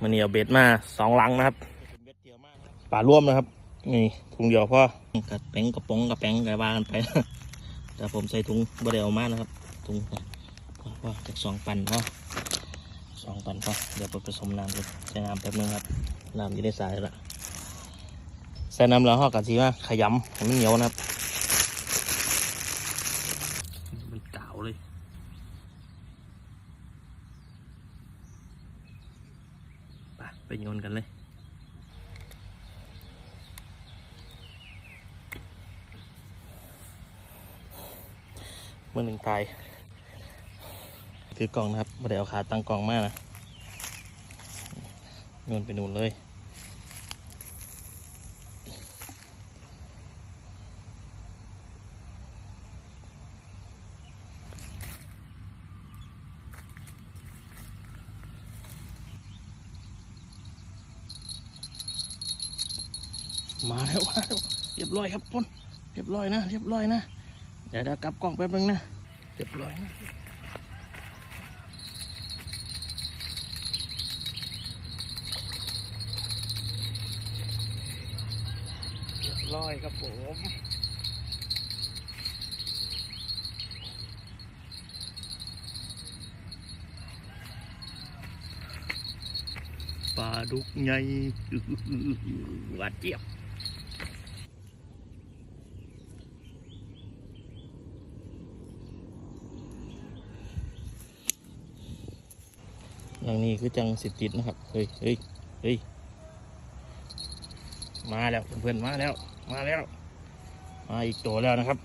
มันนี่เอาเบ็ดมาสองลังนะครับป่าร่วมนะครับ นี่ถุงเดียวพ่อกระแป้งกระป๋องกระแป้งกระวากันไป แต่ผมใส่ถุงบไดเอามานะครับ ถุงพอพอจากสองปันพอสองปันพอเดี๋ยวไปผสมน้ำกันใส่น้ำแป๊บนึงครับน้ำอยี่ได้สายแล้วใส่น้ำแล้วห่อกะทิว่าขยำให้มันเหนียวนะครับมันเก่าเลย ไปโยนกันเลยเมื่อหนึ่งตายคือกล่องนะครับไม่ได้เอาขาตั้งกล่องมากนะโยนไปนู่นเลย มาแล้วมาแล้วเรียบร้อยครับพ่นเรียบร้อยนะเรียบร้อยนะเดี๋ยวเดี๋ยวกลับกล้องแป๊บนึงนะเรียบร้อยนะเรียบร้อยครับผมปลาดุกใหญ่หวานเจี๊ยบ อย่างนี้คือจังสิติดนะครับ เฮ้ยเฮ้ยเฮ้ยมาแล้วเพื่อนๆมาแล้ว มาแล้ว มาอีกตัวแล้วนะครับ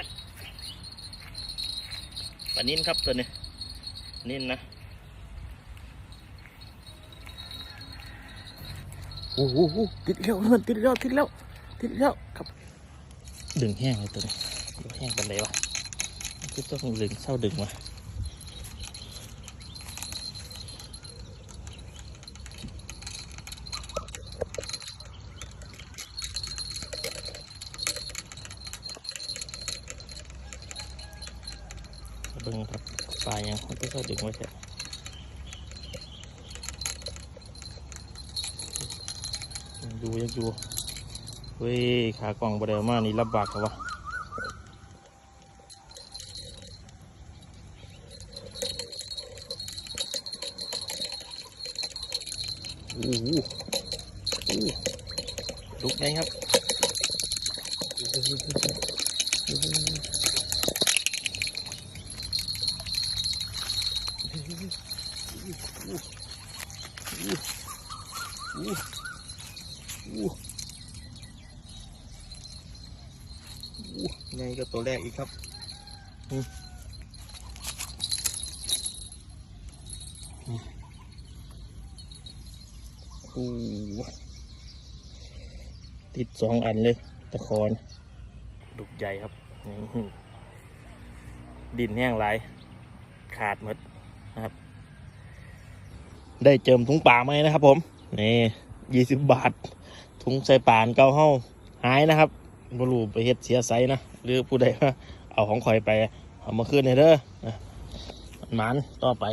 อนปลานิ่นครับตัวนี้นิ่นนะโอ้โหติดแล้วเพื่อนติดแล้วติดแล้วติดแล้วครับ ดึงแห้งเลยตัวนี้ดึงแห้งเป็นไรวะคือต้องดึงเศร้าดึงมา เบิ่งครับปลายังมันก็เศร้าดึงไว้แค่ยังอยู่ยังอยู่เว้ยขากล่องบดเอามากนี่ลำบบากครับวะโอ้โหโอ้โหลุกไงครับ ไงก็ตัวแรกอีกครับโอ้ติดสองอันเลยตะคอนดุกใหญ่ครับ ดินแห้งไหลาย ขาดหมด นะครับ ได้เจิมถุงป่าไหมนะครับ ผมนี่ยี่สิบบาท ถุงใส่ป่านเก้าเฮ้าหายนะครับบรูไปเฮ็ดเสียไซนะหรือผู้ใดว่าเอาของข่อยไปเอามาขึ้นให้เด้อนะมันหมันต่อไป